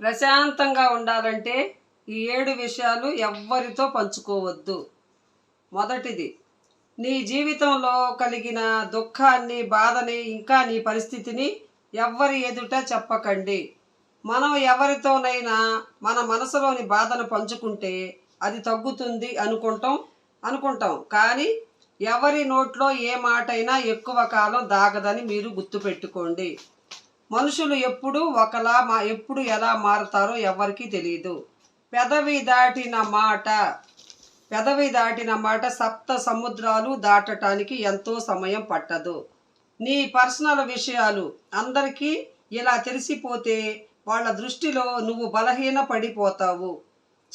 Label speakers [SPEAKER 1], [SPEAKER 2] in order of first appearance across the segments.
[SPEAKER 1] ప్రశాంతంగా ఉండాలంటే ఈ ఏడు విషయాలు ఎవ్వరితో పంచుకోవద్దు. మొదటిది నీ జీవితంలో కలిగిన దుఃఖాన్ని బాధని ఇంకా నీ పరిస్థితిని ఎవ్వరి ఎదుట చెప్పకండి. మనం ఎవరితోనైనా మన మనసులోని బాధను పంచుకుంటే అది తగ్గుతుంది అనుకుంటాం అనుకుంటాం. కానీ ఎవరి నోట్లో ఏ మాటైనా ఎక్కువ కాలం దాగదని మీరు గుర్తుపెట్టుకోండి. మనుషులు ఎప్పుడు ఒకలా మా ఎప్పుడు ఎలా మారుతారో ఎవరికీ తెలియదు పెదవి దాటిన మాట పెదవి దాటిన మాట సప్త సముద్రాలు దాటటానికి ఎంతో సమయం పట్టదు. నీ పర్సనల్ విషయాలు అందరికీ ఇలా తెలిసిపోతే వాళ్ళ దృష్టిలో నువ్వు బలహీన పడిపోతావు.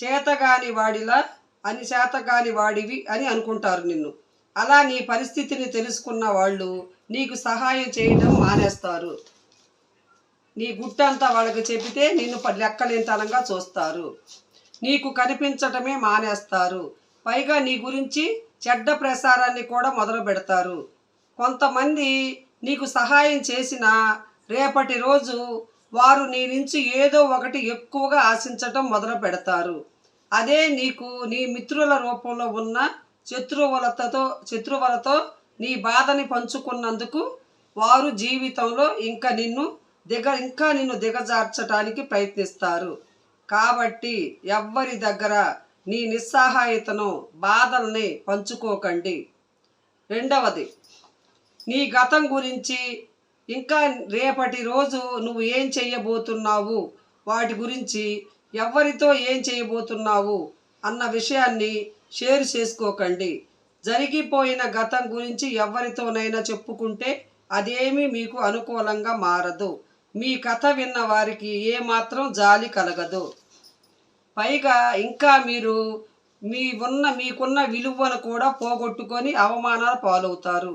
[SPEAKER 1] చేతగాని వాడిలా అని చేతగాని వాడివి అని అనుకుంటారు నిన్ను. అలా నీ పరిస్థితిని తెలుసుకున్న వాళ్ళు నీకు సహాయం చేయడం మానేస్తారు. నీ గుట్టంతా వాళ్ళకి చెబితే నిన్ను ప- లెక్కలేనితనంగా చూస్తారు. నీకు కనిపించటమే మానేస్తారు. పైగా నీ గురించి చెడ్డ ప్రసారాన్ని కూడా మొదలు పెడతారు. కొంతమంది నీకు సహాయం చేసినా రేపటి రోజు వారు నీ నుంచి ఏదో ఒకటి ఎక్కువగా ఆశించటం మొదలు పెడతారు. అదే నీకు నీ మిత్రుల రూపంలో ఉన్న శత్రువులతో శత్రువులతో నీ బాధని పంచుకున్నందుకు వారు జీవితంలో ఇంకా నిన్ను దిగ ఇంకా నిన్ను దిగజార్చటానికి ప్రయత్నిస్తారు. కాబట్టి ఎవ్వరి దగ్గర నీ నిస్సహాయతను బాధల్ని పంచుకోకండి. రెండవది నీ గతం గురించి ఇంకా రేపటి రోజు నువ్వు ఏం చేయబోతున్నావు వాటి గురించి ఎవరితో ఏం చేయబోతున్నావు అన్న విషయాన్ని షేర్ చేసుకోకండి. జరిగిపోయిన గతం గురించి ఎవరితోనైనా చెప్పుకుంటే అదేమీ మీకు అనుకూలంగా మారదు. మీ కథ విన్న వారికి ఏమాత్రం జాలి కలగదు. పైగా ఇంకా మీరు మీ ఉన్న మీకున్న విలువను కూడా పోగొట్టుకొని అవమానాలు పాలవుతారు.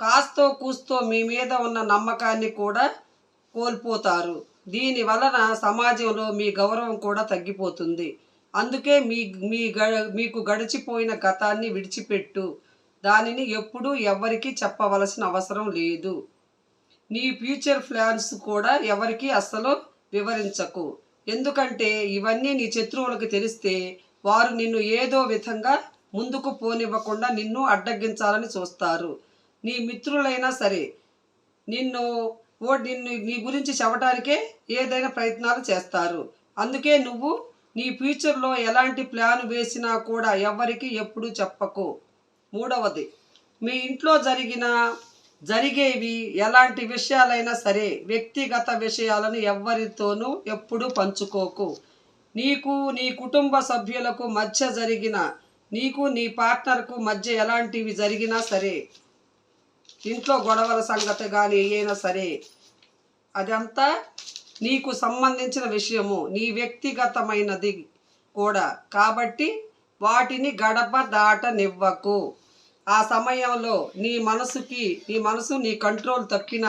[SPEAKER 1] కాస్తో కూస్తో మీ మీద ఉన్న నమ్మకాన్ని కూడా కోల్పోతారు. దీని వలన సమాజంలో మీ గౌరవం కూడా తగ్గిపోతుంది. అందుకే మీ మీ గ మీకు గడిచిపోయిన గతాన్ని విడిచిపెట్టు. దానిని ఎప్పుడూ ఎవ్వరికీ చెప్పవలసిన అవసరం లేదు. నీ ఫ్యూచర్ ప్లాన్స్ కూడా ఎవరికి అస్సలు వివరించకు. ఎందుకంటే ఇవన్నీ నీ శత్రువులకు తెలిస్తే వారు నిన్ను ఏదో విధంగా ముందుకు పోనివ్వకుండా నిన్ను అడ్డగించాలని చూస్తారు. నీ మిత్రులైనా సరే నిన్ను ఓ నిన్ను నీ గురించి చెప్పడానికే ఏదైనా ప్రయత్నాలు చేస్తారు. అందుకే నువ్వు నీ ఫ్యూచర్లో ఎలాంటి ప్లాన్ వేసినా కూడా ఎవ్వరికి ఎప్పుడు చెప్పకు. మూడవది మీ ఇంట్లో జరిగిన జరిగేవి ఎలాంటి విషయాలైనా సరే వ్యక్తిగత విషయాలను ఎవ్వరితోనూ ఎప్పుడూ పంచుకోకు. నీకు నీ కుటుంబ సభ్యులకు మధ్య జరిగిన నీకు నీ పార్ట్నర్కు మధ్య ఎలాంటివి జరిగినా సరే ఇంట్లో గొడవల సంగతి కానీ అయినా సరే అదంతా నీకు సంబంధించిన విషయము నీ వ్యక్తిగతమైనది కూడా. కాబట్టి వాటిని గడప దాటనివ్వకు. ఆ సమయంలో నీ మనసుకి నీ మనసు నీ కంట్రోల్ తప్పిన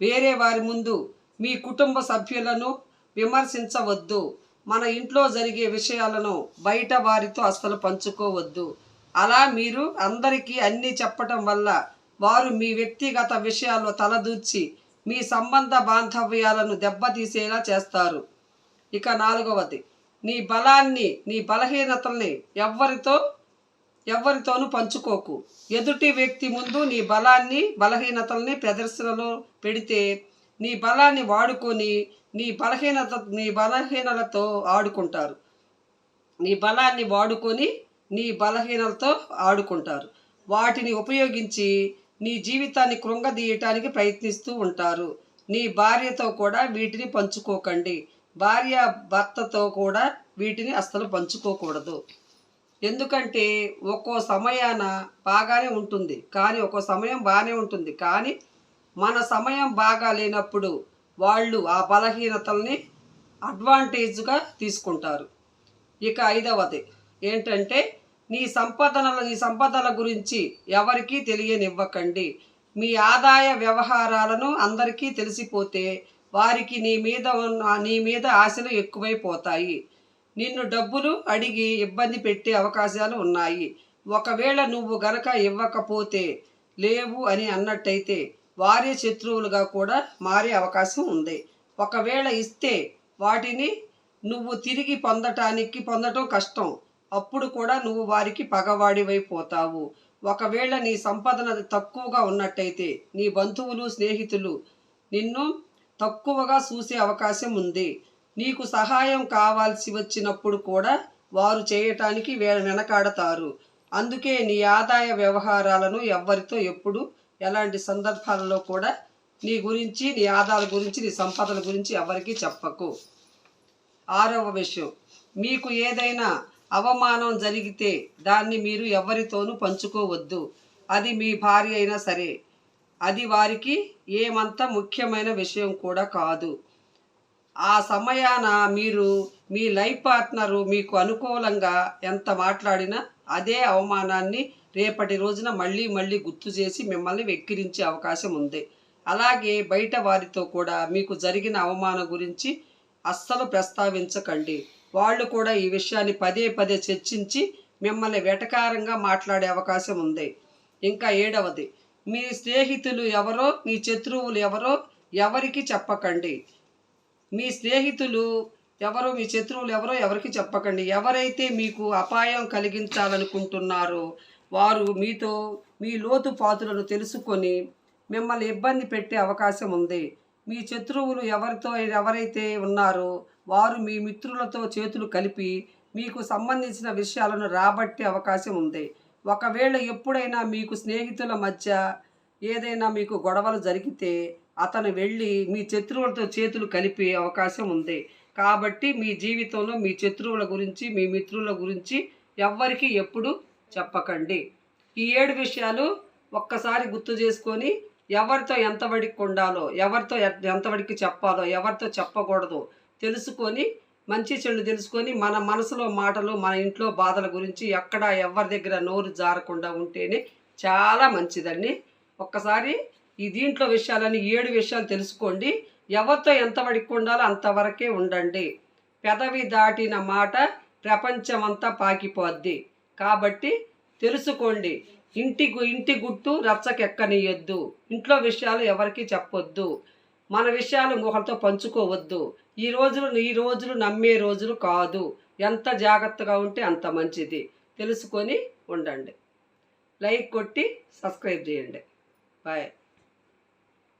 [SPEAKER 1] వేరే వారి ముందు మీ కుటుంబ సభ్యులను విమర్శించవద్దు. మన ఇంట్లో జరిగే విషయాలను బయట వారితో అసలు పంచుకోవద్దు. అలా మీరు అందరికీ అన్నీ చెప్పటం వల్ల వారు మీ వ్యక్తిగత విషయాల్లో తలదూర్చి మీ సంబంధ బాంధవ్యాలను దెబ్బతీసేలా చేస్తారు. ఇక నాలుగవది నీ బలాన్ని నీ బలహీనతల్ని ఎవ్వరితో ఎవ్వరితోనూ పంచుకోకు. ఎదుటి వ్యక్తి ముందు నీ బలాన్ని బలహీనతల్ని ప్రదర్శనలో పెడితే నీ బలాన్ని వాడుకొని నీ బలహీనత నీ బలహీనలతో ఆడుకుంటారు. నీ బలాన్ని వాడుకొని నీ బలహీనలతో ఆడుకుంటారు. వాటిని ఉపయోగించి నీ జీవితాన్ని కృంగదీయటానికి ప్రయత్నిస్తూ ఉంటారు. నీ భార్యతో కూడా వీటిని పంచుకోకండి. భార్య భర్తతో కూడా వీటిని అస్సలు పంచుకోకూడదు. ఎందుకంటే ఒక్కో సమయాన బాగానే ఉంటుంది. కానీ ఒక్కో సమయం బాగానే ఉంటుంది. కానీ మన సమయం బాగా లేనప్పుడు వాళ్ళు ఆ బలహీనతల్ని అడ్వాంటేజ్గా తీసుకుంటారు. ఇక ఐదవది ఏంటంటే నీ సంపదనల నీ సంపదల గురించి ఎవరికీ తెలియనివ్వకండి. మీ ఆదాయ వ్యవహారాలను అందరికీ తెలిసిపోతే వారికి నీ మీద ఉన్న నీ మీద ఆశలు ఎక్కువైపోతాయి. నిన్ను డబ్బులు అడిగి ఇబ్బంది పెట్టే అవకాశాలు ఉన్నాయి. ఒకవేళ నువ్వు గనక ఇవ్వకపోతే లేవు అని అన్నట్టయితే వారే శత్రువులుగా కూడా మారే అవకాశం ఉంది. ఒకవేళ ఇస్తే వాటిని నువ్వు తిరిగి పొందటానికి పొందటం కష్టం. అప్పుడు కూడా నువ్వు వారికి పగవాడివైపోతావు ఒకవేళ నీ సంపదన తక్కువగా ఉన్నట్టయితే నీ బంధువులు స్నేహితులు నిన్ను తక్కువగా చూసే అవకాశం ఉంది. నీకు సహాయం కావాల్సి వచ్చినప్పుడు కూడా వారు చేయటానికి వెనకాడతారు అందుకే నీ ఆదాయ వ్యవహారాలను ఎవ్వరితో ఎప్పుడు ఎలాంటి సందర్భాలలో కూడా నీ గురించి నీ ఆదాయాల గురించి నీ సంపదల గురించి ఎవరికీ చెప్పకు. ఆరవ విషయం. మీకు ఏదైనా అవమానం జరిగితే దాన్ని మీరు ఎవరితోనూ పంచుకోవద్దు. అది మీ భార్య అయినా సరే. అది వారికి ఏమంత ముఖ్యమైన విషయం కూడా కాదు. ఆ సమయాన మీరు మీ లైఫ్ పార్ట్నరు మీకు అనుకూలంగా ఎంత మాట్లాడినా అదే అవమానాన్ని రేపటి రోజున మళ్ళీ మళ్ళీ గుర్తు చేసి మిమ్మల్ని వెక్కిరించే అవకాశం ఉంది. అలాగే బయట వారితో కూడా మీకు జరిగిన అవమానం గురించి అస్సలు ప్రస్తావించకండి. వాళ్ళు కూడా ఈ విషయాన్ని పదే పదే చర్చించి మిమ్మల్ని వెటకారంగా మాట్లాడే అవకాశం ఉంది. ఇంకా ఏడవది మీ స్నేహితులు ఎవరో మీ శత్రువులు ఎవరో ఎవరికి చెప్పకండి. మీ స్నేహితులు ఎవరో మీ శత్రువులు ఎవరో ఎవరికి చెప్పకండి. ఎవరైతే మీకు అపాయం కలిగించాలనుకుంటున్నారో వారు మీతో మీ లోతుపాతులను తెలుసుకొని మిమ్మల్ని ఇబ్బంది పెట్టే అవకాశం ఉంది. మీ శత్రువులు ఎవరితో ఎవరైతే ఉన్నారో వారు మీ మిత్రులతో చేతులు కలిపి మీకు సంబంధించిన విషయాలను రాబట్టే అవకాశం ఉంది. ఒకవేళ ఎప్పుడైనా మీకు స్నేహితుల మధ్య ఏదైనా మీకు గొడవలు జరిగితే అతను వెళ్ళి మీ శత్రువులతో చేతులు కలిపే అవకాశం ఉంది. కాబట్టి మీ జీవితంలో మీ శత్రువుల గురించి మీ మిత్రుల గురించి ఎవ్వరికీ ఎప్పుడు చెప్పకండి. ఈ ఏడు విషయాలు ఒక్కసారి గుర్తు చేసుకొని ఎవరితో ఎంతవడికి ఉండాలో ఎవరితో ఎంతవడికి చెప్పాలో ఎవరితో చెప్పకూడదు తెలుసుకొని మంచి చెడు తెలుసుకొని మన మనసులో మాటలు మన ఇంట్లో బాధల గురించి ఎక్కడ ఎవరి దగ్గర నోరు జారకుండా ఉంటేనే చాలా మంచిదండి. ఒక్కసారి ఈ దీంట్లో విషయాలని ఏడు విషయాలు తెలుసుకోండి. ఎవరితో ఎంతవడికి ఉండాలో అంతవరకే ఉండండి. పెదవి దాటిన మాట ప్రపంచమంతా పాకిపోద్ది. కాబట్టి తెలుసుకోండి. ఇంటి గు- ఇంటి గుట్టు రచ్చకెక్కనియొద్దు. ఇంట్లో విషయాలు ఎవరికి చెప్పొద్దు. మన విషయాలు ఒకరితో పంచుకోవద్దు. ఈ రోజులు ఈ రోజులు నమ్మే రోజులు కాదు. ఎంత జాగ్రత్తగా ఉంటే అంత మంచిది. తెలుసుకొని ఉండండి. లైక్ కొట్టి సబ్స్క్రైబ్ చేయండి. బాయ్.